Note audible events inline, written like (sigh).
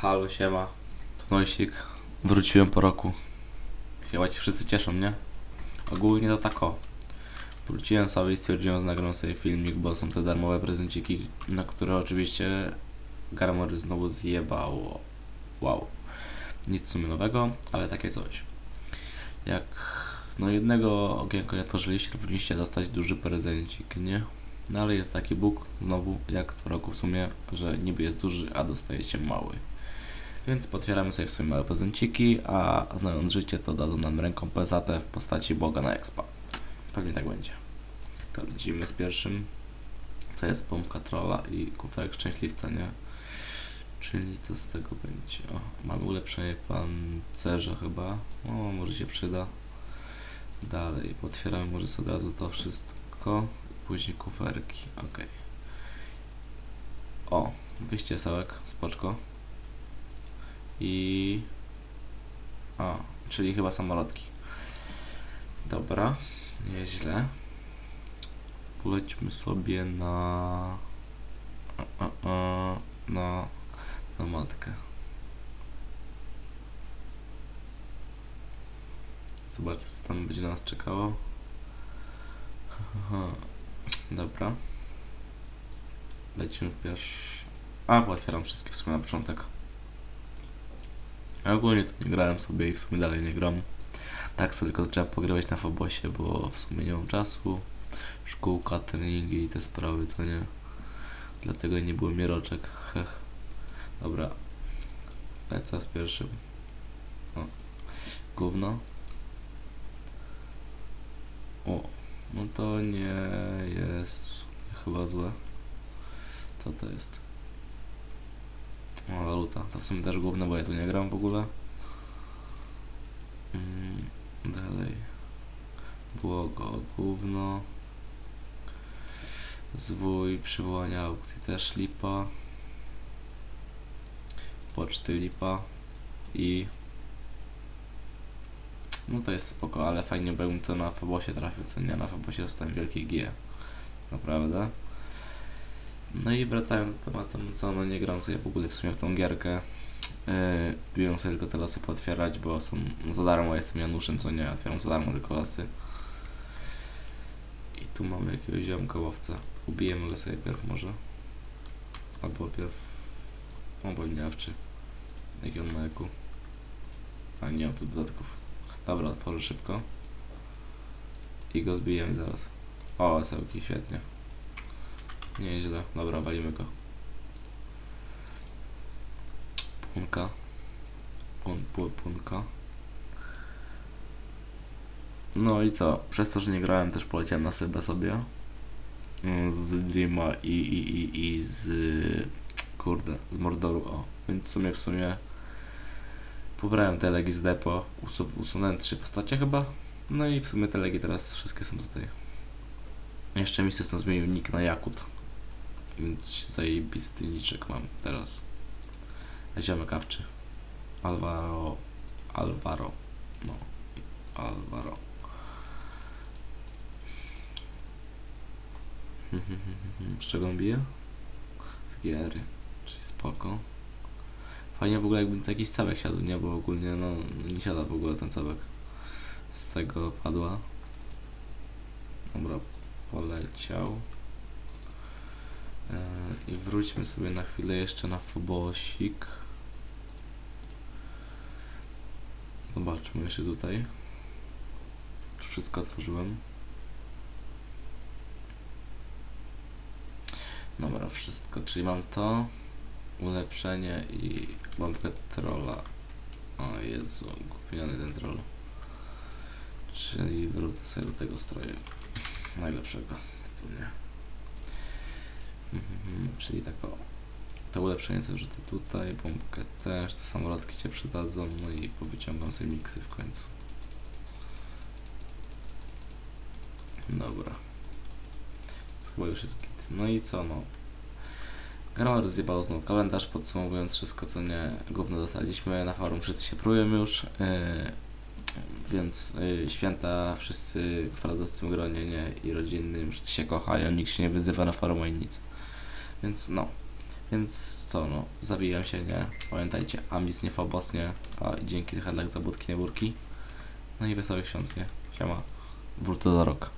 Halo, siema. Tu Noisik. Wróciłem po roku. Chyba ci wszyscy cieszą, nie? Ogólnie to tak o. Wróciłem sobie i stwierdziłem, że nagram sobie filmik, bo są te darmowe prezenciki, na które oczywiście Garmory znowu zjebało. Wow. Nic w sumie nowego, ale takie coś. Jak no jednego okienka nie otworzyliście, to powinniście dostać duży prezencik, nie? No ale jest taki bóg, znowu, jak co roku w sumie, że niby jest duży, a dostajecie mały. Więc potwieramy sobie w sumie małe prezenciki, a znając życie, to dadzą nam rekompensatę w postaci Boga na expa. Pewnie tak będzie. To lecimy z pierwszym. Co jest pompka trolla i kuferek szczęśliwca, nie? Czyli co z tego będzie? O, mamy ulepszenie pancerza chyba. O, może się przyda. Dalej, potwieramy może sobie od razu to wszystko. Później kuferki, ok. O, wyjście sełek, spoczko. I... O, czyli chyba samolotki. Dobra, nieźle. Polećmy sobie na... Na... na matkę. Zobaczmy, co tam będzie na nas czekało. Dobra. Lecimy pierwszy. A, bo otwieram wszystkie w sumie na początek. Ja ogólnie to nie grałem sobie i w sumie dalej nie gram. Tak sobie tylko zacząłem pogrywać na Fabosie, bo w sumie nie mam czasu. Szkółka, treningi i te sprawy, co nie. Dlatego nie było mieroczek. Hech. Dobra. Lecę z pierwszym. O. Gówno. O. No to nie jest chyba złe. Co to jest? O, waluta. To w sumie też główne, bo ja tu nie gram w ogóle. Mm, dalej. Błogo, gówno. Zwój, przywołania aukcji też lipa. Poczty lipa. I... No to jest spoko, ale fajnie bym to na Fabosie trafił, co nie? Na Fabosie dostałem wielkie G. Naprawdę. No i wracając do tematu, co no nie gram sobie w ogóle w sumie w tą gierkę. Yy, sobie tylko te losy pootwierać, bo są za darmo, jestem Januszem, co nie, otwieram za darmo tylko losy. I tu mamy jakiegoś ziomka łowca. Ubijemy go sobie pierw może. Albo pierw... O, bolniawczy. Jaki on ma eku? A nie mam tu dodatków. Dobra, otworzę szybko. I go zbijemy zaraz. O, sełki, świetnie. Nieźle. Dobra, walimy go. Punka. Pun, pun, punka. No i co? Przez to, że nie grałem, też poleciałem na Sybę sobie. Mm, Z Dreama i, i, i, i z... Kurde, z Mordoru, o. Więc w sumie, w sumie... Pobrałem te legi z depo. Usu usunąłem trzy postacie chyba. No i w sumie te legi teraz wszystkie są tutaj. Jeszcze mi system zmienił nick na Jakut. Więc zajebisty niczek mam teraz. Ziomek awczy. Alvaro. Alvaro. No. Alvaro. (laughs) Z czego on bije? Z giery. Czyli spoko. Fajnie w ogóle jakby jakiś całek siadł, nie? Bo ogólnie no nie siada w ogóle ten całek. Z tego padła. Dobra, poleciał. Eee, I wróćmy sobie na chwilę jeszcze na Fobosik. Zobaczmy jeszcze tutaj. Czy wszystko otworzyłem? Dobra, wszystko. Czyli mam to, ulepszenie i bombkę trolla. O Jezu, kupiony ten troll. Czyli wrócę sobie do tego stroju. Najlepszego, co nie? Mhm, czyli tak o. To ulepszenie sobie wrzucę tutaj, bombkę też, te samolotki cię przydadzą, no i powyciągam sobie miksy w końcu. Dobra. Chyba już jest git. No i co no? Gra rozjebało znowu kalendarz, podsumowując wszystko co nie gówno dostaliśmy, na forum wszyscy się prują już, yy, więc yy, święta wszyscy w radosnym gronie nie, i rodzinnym, wszyscy się kochają, nikt się nie wyzywa na forum ani nic. Więc no, Więc co no, zabijam się, nie? Pamiętajcie, ambis nie fobos, nie? A dzięki za headlock za budki, nie burki. No i wesołych świąt, nie? Siema. Wrócę za rok.